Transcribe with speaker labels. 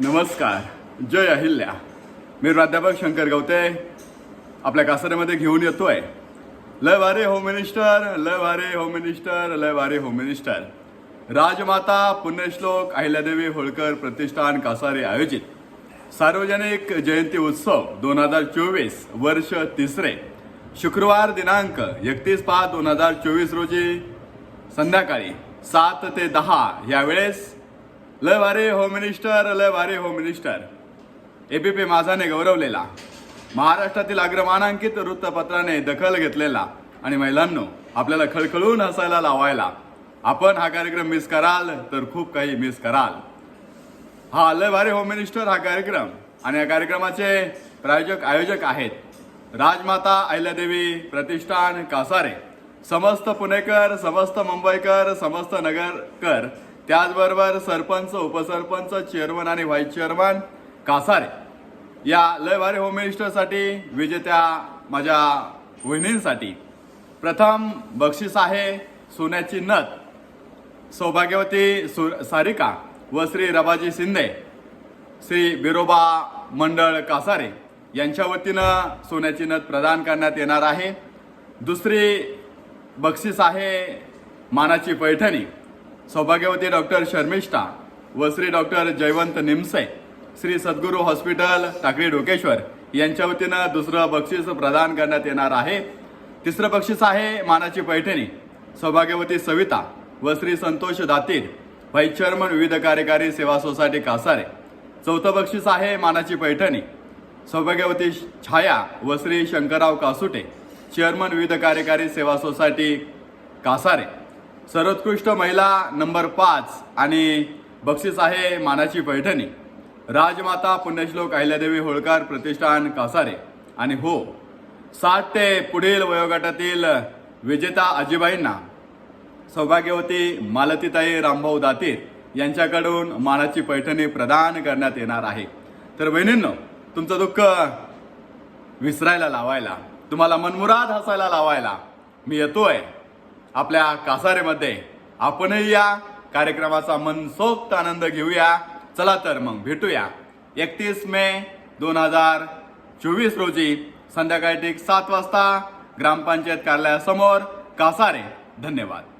Speaker 1: नमस्कार. जय अहिल्या. मी प्राध्यापक शंकर गवते. आपल्या कासाऱ्यामध्ये घेऊन येतोय. लय वारे होम मिनिस्टर. लय वारे होम मिनिस्टर. लय वारे होम मिनिस्टर. राजमाता पुण्यश्लोक अहिल्यादेवी होळकर प्रतिष्ठान कासारे आयोजित. सार्वजनिक जयंती उत्सव दोन हजार चोवीस वर्ष तिसरे. शुक्रवार दिनांक एकतीस पाच दोन हजार चोवीस रोजी संध्याकाळी सात ते दहा या वेळेस लय वारे होम मिनिस्टर लय वारे home minister A B P माझाने गौरवलेला. महाराष्ट्रातील अग्रमानांकित वृत्तपत्राने दखल घेतलेला. आणि महिलांनो आपल्याला खळखळून हसायला लावायला. आपण हा कार्यक्रम मिस कराल तर खूप काही मिस कराल. हा लय भारी होम मिनिस्टर हा कार्यक्रम. आणि या कार्यक्रमाचे प्रायोजक आयोजक आहेत राजमाता अहिल्यादेवी प्रतिष्ठान कासारे. समस्त पुणेकर समस्त मुंबईकर समस्त नगरकर त्याचबरोबर सरपंच उपसरपंच चेअरमन आणि व्हाईस चेअरमन कासारे. या लय भारी होम मिनिस्टरसाठी विजेत्या माझ्या वहिनींसाठी. प्रथम बक्षीस आहे सोन्याची नथ. सौभाग्यवती सुर सारिका व श्री रबाजी शिंदे श्री बिरोबा मंडळ कासारे यांच्या वतीनं सोन्याची नथ प्रदान करण्यात येणार आहे. दुसरी बक्षीस आहे मानाची पैठणी. सौभाग्यवती डॉक्टर शर्मिष्ठा व श्री डॉक्टर जयवंत निमसे श्री सद्गुरू हॉस्पिटल टाकळी डोकेश्वर यांच्या वतीनं दुसरं बक्षीस प्रदान करण्यात येणार आहे. तिसरं बक्षीस आहे मानाची पैठणी. सौभाग्यवती सविता व श्री संतोष दातीर व्हाईस चेअरमन विविध कार्यकारी सेवा सोसायटी कासारे. चौथं बक्षीस आहे मानाची पैठणी. सौभाग्यवती छाया व श्री शंकरराव कासुटे चेअरमन विविध कार्यकारी सेवा सोसायटी कासारे. सर्वोत्कृष्ट महिला नंबर पाच आणि बक्षीस आहे मानाची पैठणी. राजमाता पुण्यश्लोक अहिल्यादेवी होळकर प्रतिष्ठान कासारे. आणि हो साठ ते पुढील वयोगटातील विजेता आजीबाईंना सौभाग्यवती मालतीताई रामभाऊ दातीर यांच्याकडून मानाची पैठणी प्रदान करण्यात येणार आहे. तर बहिणींनो तुमचं दुःख विसरायला लावायला तुम्हाला मनमुराद हसायला लावायला मी येतोय. आपल्या कासारेमध्ये आपणही या कार्यक्रमाचा मनसोक्त आनंद घेऊया. चला तर मग भेटूया. एकतीस मे दोन हजार चोवीस रोजी संध्याकाळी ठीक सात वाजता ग्रामपंचायत कार्यालयासमोर कासारे. धन्यवाद.